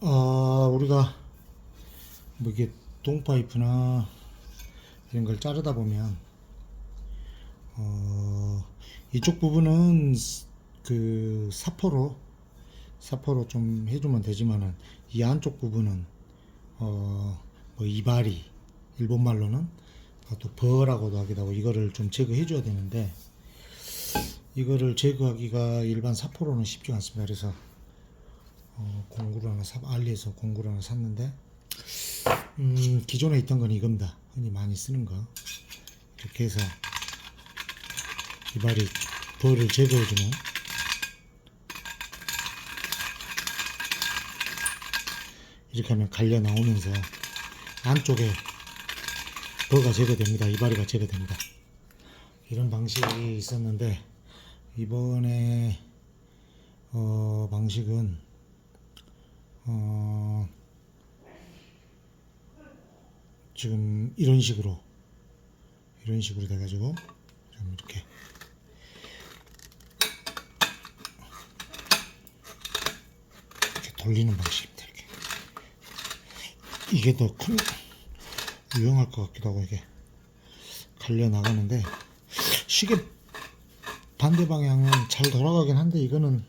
어, 우리가 뭐 이게 동파이프나 이런 걸 자르다 보면 어, 이쪽 부분은 스- 그 사포로 사포로 좀 해주면 되지만은 이 안쪽 부분은 어, 뭐 이발이 일본 말로는 어, 또 버라고도 하기도 하고 이거를 좀 제거해 줘야 되는데 이거를 제거하기가 일반 사포로는 쉽지 않습니다. 그래서 어, 공구를 하나 사 알리에서 공구를 하나 샀는데 음, 기존에 있던 건 이겁니다. 흔히 많이 쓰는 거 이렇게 해서 이발이 벌을 제거해주는 이렇게 하면 갈려 나오면서 안쪽에 버가 제거됩니다. 이발이가 제거됩니다. 이런 방식이 있었는데 이번에 어, 방식은 어, 지금 이런 식으로 이런 식으로 돼가지고 좀 이렇게 이렇게 돌리는 방식입니다. 이렇게 이게 더 큰 유용할 것 같기도 하고 이게 갈려 나가는데 시계 반대 방향은 잘 돌아가긴 한데 이거는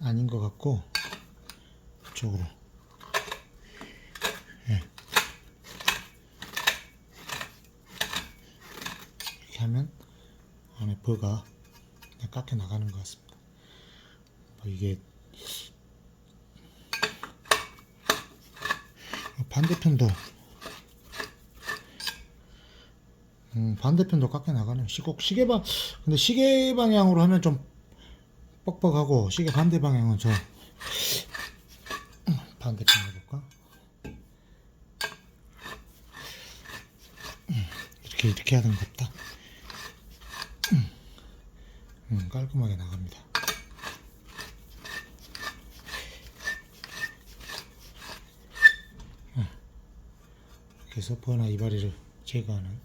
아닌 것 같고 이쪽으로 예. 이렇게 하면 안에 버가 그냥 깎여 나가는 것 같습니다. 뭐 이게 반대편도 음, 반대편도 깎여 나가네요. 시꼭 시계 방 근데 시계 방향으로 하면 좀 뻑뻑하고 시계 반대 방향은 저 음, 반대편 해볼까? 음, 이렇게 이렇게 하는 것 같다. 음, 음, 깔끔하게 나갑니다. 그래서 버나 이발이를 제거하는